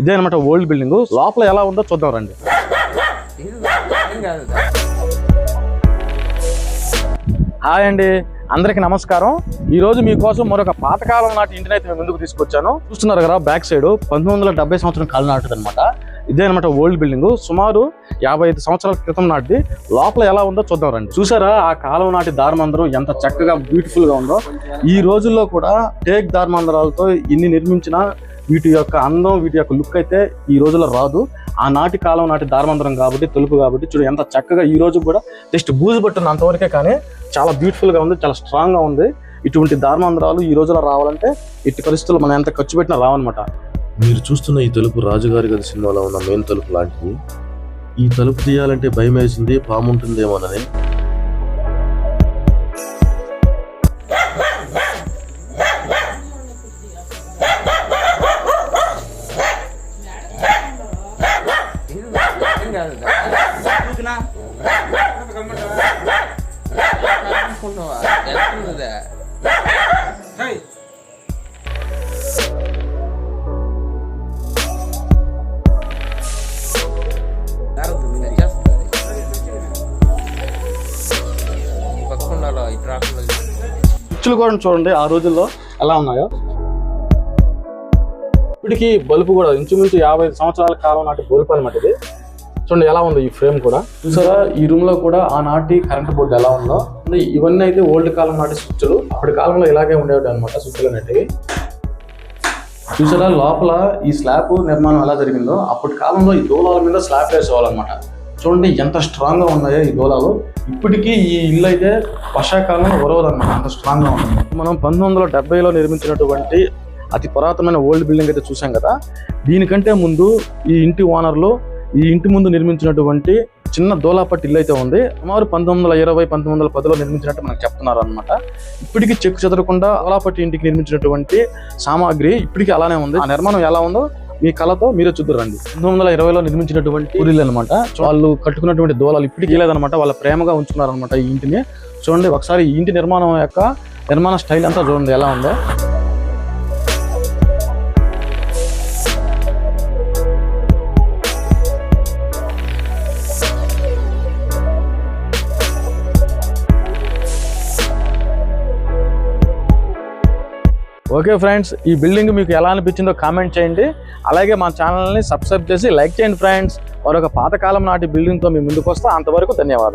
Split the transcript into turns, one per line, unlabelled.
ఇదే అనమాట old building లోపల ఎలా ఉందో చూద్దాం రండి. హాయ్ అండి అందరికి నమస్కారం. ఈ రోజు మీకోసం మరొక పాతకాలం నాటి ఇంటిని అయితే మేము ముందుకు తీసుకొచ్చాను. చూస్తున్నారు కదా బ్యాక్ సైడ్ పంతొమ్మిది వందల డెబ్బై సంవత్సరం కాలం నాటిది అనమాట ఇదే అనమాట ఓల్డ్ బిల్డింగ్ సుమారు యాభై ఐదు సంవత్సరాల క్రితం నాటిది. లోపల ఎలా ఉందో చూద్దాం రండి. చూసారా? ఆ కాలం నాటి దారమందరం ఎంత చక్కగా బ్యూటిఫుల్గా ఉందో. ఈ రోజుల్లో కూడా టేక్ ధార్మాంధ్రాలతో ఇన్ని నిర్మించిన వీటి యొక్క అందం వీటి యొక్క లుక్ అయితే ఈ రోజుల్లో రాదు. ఆ నాటి కాలం నాటి దారమందరం కాబట్టి తెలుపు కాబట్టి చూడు ఎంత చక్కగా ఈ రోజు కూడా జస్ట్ బూజు పట్టిన అంతవరకే కానీ చాలా బ్యూటిఫుల్గా ఉంది చాలా స్ట్రాంగ్గా ఉంది. ఇటువంటి దారమందరాలు ఈ రోజుల్లో రావాలంటే ఇట్టి పరిస్థితులు మనం ఎంత ఖర్చు పెట్టినా రావన్నమాట.
మీరు చూస్తున్న ఈ తలుపు రాజుగారి గది సినిమాలో ఉన్న మెయిన్ తలుపు లాంటిది. ఈ తలుపు తీయాలంటే భయం వేసింది పాము ఉంటుందేమోనని
ఏం పక్క ఉండాలా,
కూడా చూడండి ఆ రోజుల్లో ఎలా ఉన్నాయో. ఇప్పటికీ బల్బు కూడా ఇంచుమించు యాభై సంవత్సరాల కాలం నాటి బల్బు అనమాట ఇది. చూడండి ఎలా ఉంది ఈ ఫ్రేమ్ కూడా. చూసారా? ఈ రూమ్లో కూడా ఆనాటి కరెంట్ బోర్డు ఎలా ఉందో. ఇవన్నీ అయితే ఓల్డ్ కాలం నాటి స్విచ్లు. అప్పటి కాలంలో ఇలాగే ఉండేవి అనమాట స్విచ్లు అనేటివి. చూసారా? లోపల ఈ స్లాబ్ నిర్మాణం ఎలా జరిగిందో. అప్పటి కాలంలో ఈ దూలాల మీద స్లాబ్ వేసేవాళ్ళనమాట చూడండి ఎంత స్ట్రాంగ్గా ఉన్నాయో ఈ దూలాలు. ఇప్పటికీ ఈ ఇల్లు అయితే వర్షాకాలంలో ఉరవదన్నమాట అంత స్ట్రాంగ్గా ఉంటుంది ఉంది. మనం పంతొమ్మిది వందల డెబ్బైలో నిర్మించినటువంటి అతి పురాతనమైన ఓల్డ్ బిల్డింగ్ అయితే చూసాం కదా. దీనికంటే ముందు ఈ ఇంటి ఓనర్లు ఈ ఇంటి ముందు నిర్మించినటువంటి చిన్న దోలాపట్టి ఇల్లు అయితే ఉంది. సుమారు పంతొమ్మిది వందల ఇరవై పంతొమ్మిది వందల పదిలో నిర్మించినట్టు మనకు చెప్తున్నారు అనమాట ఇప్పటికీ చెక్కు చెదరకుండా దోలాపట్టి ఇంటికి నిర్మించినటువంటి సామాగ్రి ఇప్పటికీ అలానే ఉంది. ఆ నిర్మాణం ఎలా ఉందో మీ కళతో మీరే చూద్దరు రండి. పంతొమ్మిది వందల ఇరవైలో నిర్మించినటువంటి ఊరిల్లు అనమాట వాళ్ళు కట్టుకున్నటువంటి దోలాలు ఇప్పటికీ లేదనమాట వాళ్ళ ప్రేమగా ఉంచుకున్నారనమాట ఈ ఇంటిని. చూడండి ఒకసారి ఈ ఇంటి నిర్మాణం యొక్క నిర్మాణ స్టైల్ అంతా చూడండి ఎలా ఉందో. ఓకే ఫ్రెండ్స్ ఈ బిల్డింగ్ మీకు ఎలా అనిపించిందో కామెంట్ చేయండి. అలాగే మా ఛానల్ని సబ్స్క్రైబ్ చేసి లైక్ చేయండి ఫ్రెండ్స్. మరొక పాతకాలం నాటి బిల్డింగ్తో మీ ముందుకు వస్తా. అంతవరకు ధన్యవాదాలు.